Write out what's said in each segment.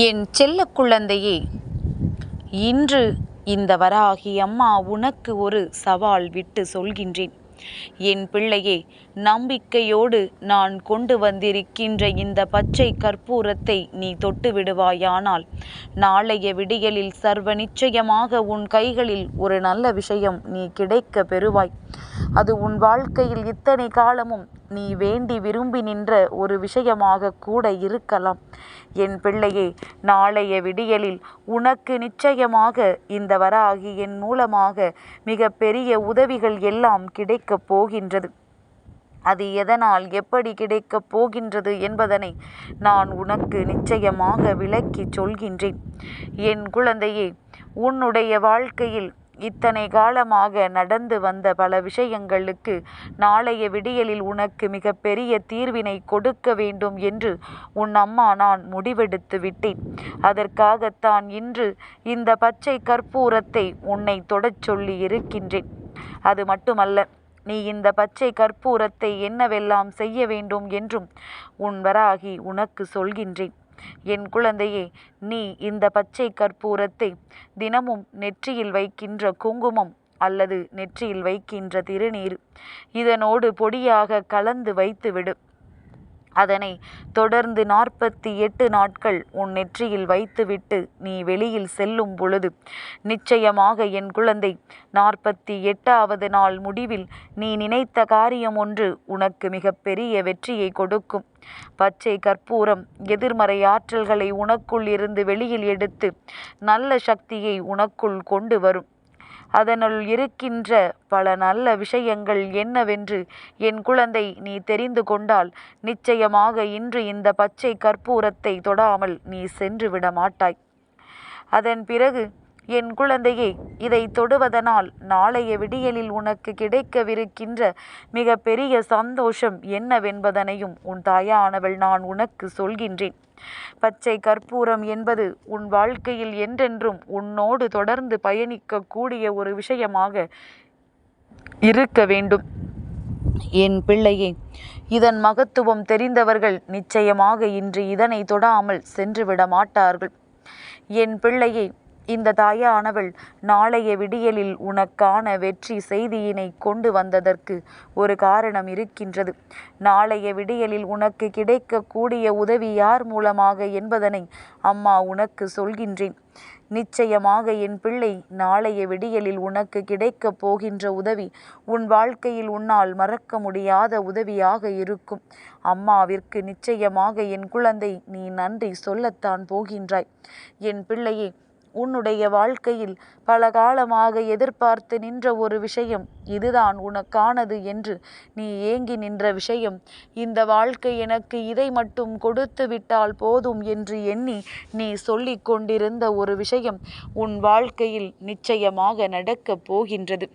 என் செல்ல குழந்தையே இன்று இந்த வராகி அம்மா உனக்கு ஒரு சவால் விட்டு சொல்கின்றேன். என் பிள்ளையே நம்பிக்கையோடு நான் கொண்டு வந்திருக்கின்ற இந்த பச்சை கற்பூரத்தை நீ தொட்டு விடுவாயானால் நாளைய விடியலில் சர்வ நிச்சயமாக உன் கைகளில் ஒரு நல்ல விஷயம் நீ கிடைக்க பெறுவாய். அது உன் வாழ்க்கையில் இத்தனை காலமும் நீ வேண்டி விரும்பி நின்ற ஒரு விஷயமாக கூட இருக்கலாம். என் பிள்ளையே நாளைய விடியலில் உனக்கு நிச்சயமாக இந்த வராகி என் மூலமாக மிக பெரிய உதவிகள் எல்லாம் கிடைக்கப் போகின்றது. அது எதனால் எப்படி கிடைக்கப் போகின்றது என்பதனை நான் உனக்கு நிச்சயமாக விளக்கிச் சொல்கின்றேன். என் குழந்தையே உன்னுடைய வாழ்க்கையில் இத்தனை காலமாக நடந்து வந்த பல விஷயங்களுக்கு நாளைய விடியலில் உனக்கு மிகப்பெரிய தீர்வினை கொடுக்க வேண்டும் என்று உன் அம்மா நான் முடிவெடுத்து விட்டேன். அதற்காகத்தான் இன்று இந்த பச்சை கற்பூரத்தை உன்னை தொடச் சொல்லி இருக்கின்றேன். அது மட்டுமல்ல நீ இந்த பச்சை கற்பூரத்தை என்னவெல்லாம் செய்ய வேண்டும் என்றும் உன் வராகி உனக்கு சொல்கின்றேன். என் குழந்தையே நீ இந்த பச்சை கற்பூரத்தை தினமும் நெற்றியில் வைக்கின்ற குங்குமம் அல்லது நெற்றியில் வைக்கின்ற திருநீர் இதனோடு பொடியாக கலந்து வைத்துவிடு. அதனை தொடர்ந்து நாற்பத்தி எட்டு நாட்கள் உன் நெற்றியில் வைத்துவிட்டு நீ வெளியில் செல்லும் பொழுது நிச்சயமாக என் குழந்தை நாற்பத்தி எட்டாவது நாள் முடிவில் நீ நினைத்த காரியம் ஒன்று உனக்கு மிகப்பெரிய வெற்றியை கொடுக்கும். பச்சை கற்பூரம் எதிர்மறை ஆற்றல்களை உனக்குள் இருந்து வெளியில் எடுத்து நல்ல சக்தியை உனக்குள் கொண்டு வரும். அதனுள் இருக்கின்ற பல நல்ல விஷயங்கள் என்னவென்று என் குழந்தை நீ தெரிந்து கொண்டால் நிச்சயமாக இன்று இந்த பச்சை கற்பூரத்தை தொடாமல் நீ சென்று விட மாட்டாய் அதன் பிறகு என் குழந்தையே இதை தொடுவதனால் நாளைய விடியலில் உனக்கு கிடைக்கவிருக்கின்ற மிக பெரிய சந்தோஷம் என்னவென்பதனையும் உன் தாயானவள் நான் உனக்கு சொல்கின்றேன். பச்சை கற்பூரம் என்பது உன் வாழ்க்கையில் என்றென்றும் உன்னோடு தொடர்ந்து பயணிக்கக்கூடிய ஒரு விஷயமாக இருக்க வேண்டும். என் பிள்ளையே இதன் மகத்துவம் தெரிந்தவர்கள் நிச்சயமாக இன்று இதனை தொடாமல் சென்றுவிட மாட்டார்கள் என் பிள்ளையை இந்த தாயானவள் நாளைய விடியலில் உனக்கான வெற்றி செய்தியினை கொண்டு வந்ததற்கு ஒரு காரணம் இருக்கின்றது. நாளைய விடியலில் உனக்கு கிடைக்கக்கூடிய உதவி யார் மூலமாக என்பதனை அம்மா உனக்கு சொல்கின்றேன். நிச்சயமாக என் பிள்ளை நாளைய விடியலில் உனக்கு கிடைக்கப் போகின்ற உதவி உன் வாழ்க்கையில் உன்னால் மறக்க முடியாத உதவியாக இருக்கும். அம்மாவிற்கு நிச்சயமாக என் குழந்தை நீ நன்றி சொல்லத்தான் போகின்றாய். என் பிள்ளையே உன்னுடைய வாழ்க்கையில் பல காலமாக எதிர்பார்த்து நின்ற ஒரு விஷயம் இதுதான் உனக்கானது என்று நீ ஏங்கி நின்ற விஷயம். இந்த வாழ்க்கை எனக்கு இதை மட்டும் கொடுத்து விட்டால் போதும் என்று எண்ணி நீ சொல்லிக் கொண்டிருந்த ஒரு விஷயம் உன் வாழ்க்கையில் நிச்சயமாக நடக்கப் போகின்றது.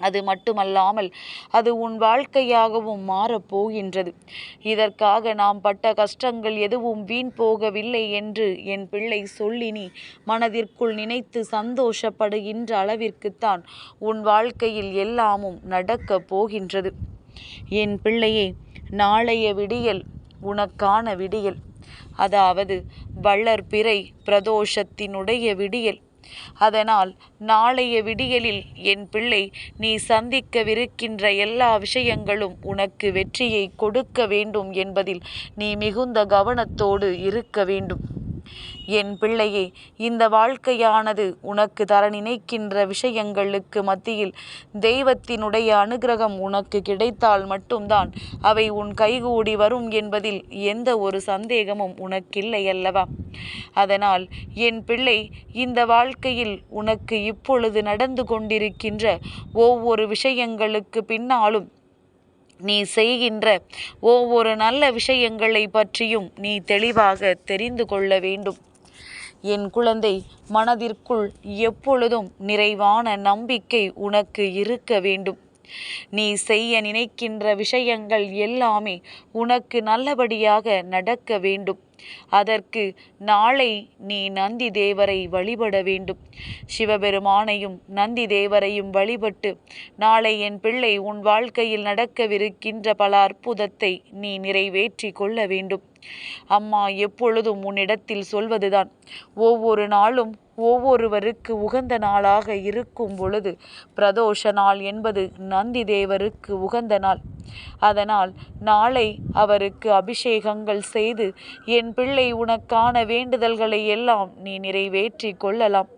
அது மட்டுமல்லாமல் அது உன் வாழ்க்கையாகவும் மாறப்போகின்றது இதற்காக நாம் பட்ட கஷ்டங்கள் எதுவும் வீண் போகவில்லை என்று என் பிள்ளை சொல்லி நீ மனதிற்குள் நினைத்து சந்தோஷப்படுகின்ற அளவிற்குத்தான் உன் வாழ்க்கையில் எல்லாமும் நடக்கப் போகின்றது. என் பிள்ளையே நாளைய விடியல் உனக்கான விடியல். அதாவது வள்ளற்பிறை பிரதோஷத்தினுடைய விடியல். அதனால் நாளைய விடியலில் என் பிள்ளை நீ சந்திக்கவிருக்கின்ற எல்லா விஷயங்களும் உனக்கு வெற்றியை கொடுக்க வேண்டும் என்பதில் நீ மிகுந்த கவனத்தோடு இருக்க வேண்டும். என் பிள்ளையே இந்த வாழ்க்கையானது உனக்கு தர நினைக்கின்ற விஷயங்களுக்கு மத்தியில் தெய்வத்தினுடைய அனுகிரகம் உனக்கு கிடைத்தால் மட்டும்தான் அவை உன் கைகூடி வரும் என்பதில் எந்த ஒரு சந்தேகமும் உனக்கில்லை அல்லவா? அதனால் என் பிள்ளை இந்த வாழ்க்கையில் உனக்கு இப்பொழுது நடந்து கொண்டிருக்கின்ற ஒவ்வொரு விஷயங்களுக்கு பின்னாலும் நீ செய்கின்ற ஒவ்வொரு நல்ல விஷயங்களை பற்றியும் நீ தெளிவாக தெரிந்து கொள்ள வேண்டும். என் குழந்தை மனதிற்குள் எப்பொழுதும் நிறைவான நம்பிக்கை உனக்கு இருக்க வேண்டும். நீ செய்ய நினைக்கின்ற விஷயங்கள் எல்லாமே உனக்கு நல்லபடியாக நடக்க வேண்டும். அதற்கு நாளை நீ நந்தி தேவரை வழிபட வேண்டும். சிவபெருமானையும் நந்தி தேவரையும் வழிபட்டு நாளை என் பிள்ளை உன் வாழ்க்கையில் நடக்கவிருக்கின்ற பல அற்புதத்தை நீ நிறைவேற்றி கொள்ள வேண்டும். அம்மா எப்பொழுதும் உன்னிடத்தில் சொல்வதுதான். ஒவ்வொரு நாளும் ஒவ்வொருவருக்கு உகந்த நாளாக இருக்கும் பொழுது பிரதோஷ நாள் என்பது நந்தி தேவருக்கு உகந்த நாள். அதனால் நாளை அவருக்கு அபிஷேகங்கள் செய்து என் பிள்ளை உனக்கான வேண்டுதல்களை எல்லாம் நீ நிறைவேற்றி கொள்ளலாம்.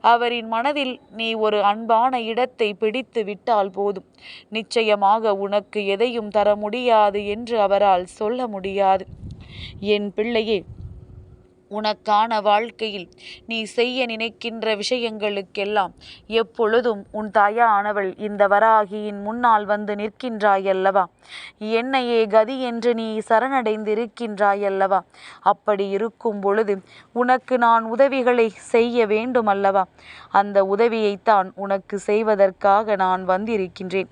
அவரின் மனதில் நீ ஒரு அன்பான இடத்தை பிடித்து விட்டால் போதும். நிச்சயமாக உனக்கு எதையும் தர முடியாது என்று அவரால் சொல்ல முடியாது. என் பிள்ளையே உனக்கான வாழ்க்கையில் நீ செய்ய நினைக்கின்ற விஷயங்களுக்கெல்லாம் எப்பொழுதும் உன் தாயானவள் இந்த வராகியின் முன்னால் வந்து நிற்கின்றாயல்லவா? என்னையே கதி என்று நீ சரணடைந்திருக்கின்றாயல்லவா? அப்படி இருக்கும் பொழுது உனக்கு நான் உதவிகளை செய்ய வேண்டுமல்லவா? அந்த உதவியைத்தான் உனக்கு செய்வதற்காக நான் வந்திருக்கின்றேன்.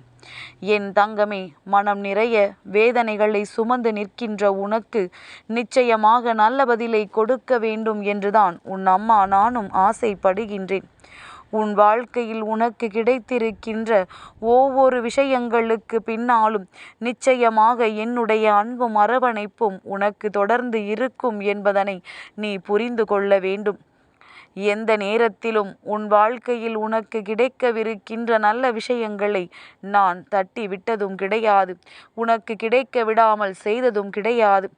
என் தங்கமே மனம் நிறைய வேதனைகளை சுமந்து நிற்கின்ற உனக்கு நிச்சயமாக நல்ல பதிலை கொடுக்க வேண்டும் என்றுதான் உன் அம்மா நானும் ஆசைப்படுகின்றேன். உன் வாழ்க்கையில் உனக்கு கிடைத்திருக்கின்ற ஒவ்வொரு விஷயங்களுக்கு பின்னாலும் நிச்சயமாக என்னுடைய அன்பும் அரவணைப்பும் உனக்கு தொடர்ந்து இருக்கும் என்பதனை நீ புரிந்து கொள்ள வேண்டும். எந்த நேரத்திலும் உன் வாழ்க்கையில் உனக்கு கிடைக்கவிருக்கின்ற நல்ல விஷயங்களை நான் தட்டி விட்டதும் கிடையாது. உனக்கு கிடைக்க விடாமல் செய்ததும் கிடையாது.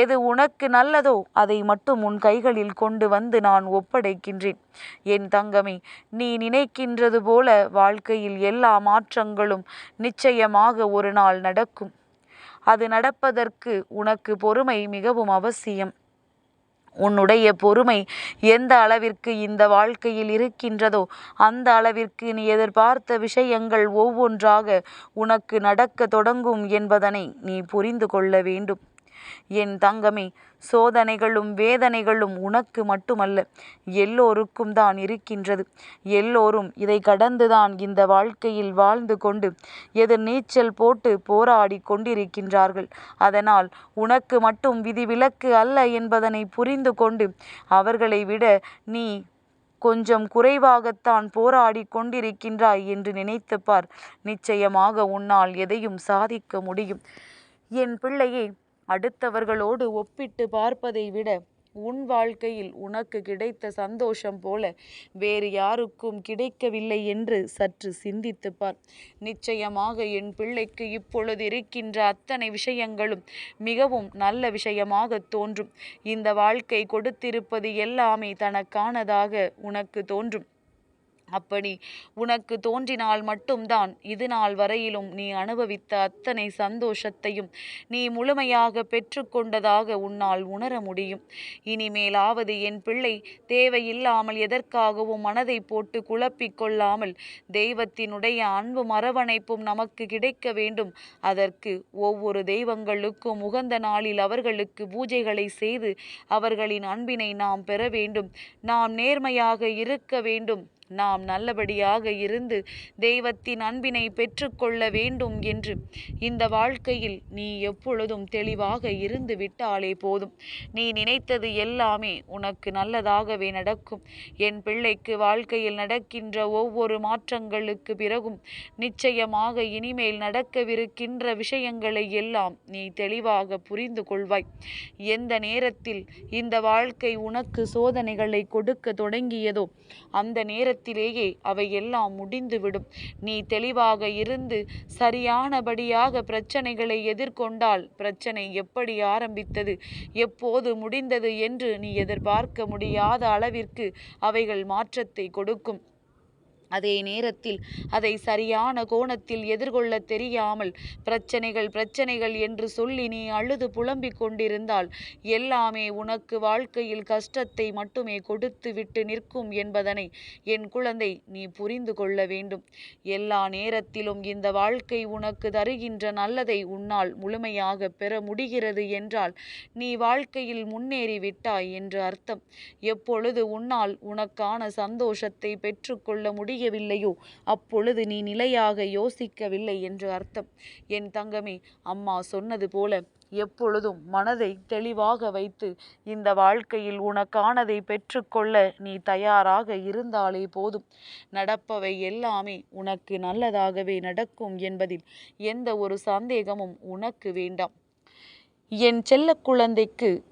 எது உனக்கு நல்லதோ அதை மட்டும் உன் கைகளில் கொண்டு வந்து நான் ஒப்படைக்கின்றேன். என் தங்கமே நீ நினைக்கின்றது போல வாழ்க்கையில் எல்லா மாற்றங்களும் நிச்சயமாக ஒரு நாள் நடக்கும். அது நடப்பதற்கு உனக்கு பொறுமை மிகவும் அவசியம். உன்னுடைய பொறுமை எந்த அளவிற்கு இந்த வாழ்க்கையில் இருக்கின்றதோ அந்த அளவிற்கு நீ எதிர்பார்த்த விஷயங்கள் ஒவ்வொன்றாக உனக்கு நடக்க தொடங்கும் என்பதனை நீ புரிந்து கொள்ள வேண்டும். என் தங்கமே சோதனைகளும் வேதனைகளும் உனக்கு மட்டுமல்ல எல்லோருக்கும் தான் இருக்கின்றது. எல்லோரும் இதை கடந்துதான் இந்த வாழ்க்கையில் வாழ்ந்து கொண்டு எதிர் நீச்சல் போட்டு போராடி கொண்டிருக்கின்றார்கள். அதனால் உனக்கு மட்டும் விதிவிலக்கு அல்ல என்பதனை புரிந்து கொண்டு அவர்களை விட நீ கொஞ்சம் குறைவாகத்தான் போராடி கொண்டிருக்கின்றாய் என்று நினைத்து பார். நிச்சயமாக உன்னால் எதையும் சாதிக்க முடியும். என் பிள்ளையே அடுத்தவர்களோடு ஒப்பிட்டு பார்ப்பதை விட உன் வாழ்க்கையில் உனக்கு கிடைத்த சந்தோஷம் போல வேறு யாருக்கும் கிடைக்கவில்லை என்று சற்று சிந்தித்து பார் நிச்சயமாக என் பிள்ளைக்கு இப்பொழுது இருக்கின்ற அத்தனை விஷயங்களும் மிகவும் நல்ல விஷயமாக தோன்றும். இந்த வாழ்க்கை கொடுத்திருப்பது எல்லாமே தனக்கானதாக உனக்கு தோன்றும். அப்படி உனக்கு தோன்றினால் மட்டும்தான் இது நாள் வரையிலும் நீ அனுபவித்த அத்தனை சந்தோஷத்தையும் நீ முழுமையாக பெற்றுக்கொண்டதாக உன்னால் உணர முடியும். இனிமேலாவது என் பிள்ளை தேவையில்லாமல் எதற்காகவும் மனதை போட்டு குழப்பிக் கொள்ளாமல் தெய்வத்தினுடைய அன்பும் அரவணைப்பும் நமக்கு கிடைக்க வேண்டும். அதற்கு ஒவ்வொரு தெய்வங்களுக்கும் உகந்த நாளில் அவர்களுக்கு பூஜைகளை செய்து அவர்களின் அன்பினை நாம் பெற வேண்டும். நாம் நேர்மையாக இருக்க வேண்டும். நாம் நல்லபடியாக இருந்து தெய்வத்தின் அன்பினை பெற்றுக்கொள்ள வேண்டும் என்று. இந்த வாழ்க்கையில் நீ எப்பொழுதும் தெளிவாக இருந்து விட்டாலே போதும். நீ நினைத்தது எல்லாமே உனக்கு நல்லதாகவே நடக்கும். என் பிள்ளைக்கு வாழ்க்கையில் நடக்கின்ற ஒவ்வொரு மாற்றங்களுக்கு பிறகும் நிச்சயமாக இனிமேல் நடக்கவிருக்கின்ற விஷயங்களை எல்லாம் நீ தெளிவாக புரிந்து கொள்வாய். எந்த நேரத்தில் இந்த வாழ்க்கை உனக்கு சோதனைகளை கொடுக்க தொடங்கியதோ அந்த நேரத்தில் நேரத்திலேயே அவை எல்லாம் முடிந்துவிடும். நீ தெளிவாக இருந்து சரியானபடியாக பிரச்சனைகளை எதிர்கொண்டால் பிரச்சனை எப்படி ஆரம்பித்தது? எப்போது முடிந்தது என்று நீ எதிர்பார்க்க முடியாத அளவிற்கு அவைகள் மாற்றத்தை கொடுக்கும். அதே நேரத்தில் அதை சரியான கோணத்தில் எதிர்கொள்ள தெரியாமல் பிரச்சனைகள் பிரச்சனைகள் என்று சொல்லி நீ அழுது புலம்பிக் கொண்டிருந்தால் எல்லாமே உனக்கு வாழ்க்கையில் கஷ்டத்தை மட்டுமே கொடுத்து விட்டு நிற்கும் என்பதனை என் குழந்தை நீ புரிந்து கொள்ள வேண்டும். எல்லா நேரத்திலும் இந்த வாழ்க்கை உனக்கு தருகின்ற நல்லதை உன்னால் முழுமையாக பெற முடிகிறது என்றால் நீ வாழ்க்கையில் முன்னேறி விட்டாய் என்று அர்த்தம். எப்பொழுது உன்னால் உனக்கான சந்தோஷத்தை பெற்றுக்கொள்ள முடியும் புரியவில்லையோ அப்பொழுது நீ நிலையாக யோசிக்கவில்லை என்று அர்த்தம். என் தங்கமே அம்மா சொன்னது போல எப்பொழுதும் மனதை தெளிவாக வைத்து இந்த வாழ்க்கையில் உனக்கானதை பெற்றுக்கொள்ள நீ தயாராக இருந்தாலே போதும். நடப்பவை எல்லாமே உனக்கு நல்லதாகவே நடக்கும் என்பதில் எந்த ஒரு சந்தேகமும் உனக்கு வேண்டாம். என் செல்ல குழந்தைக்கு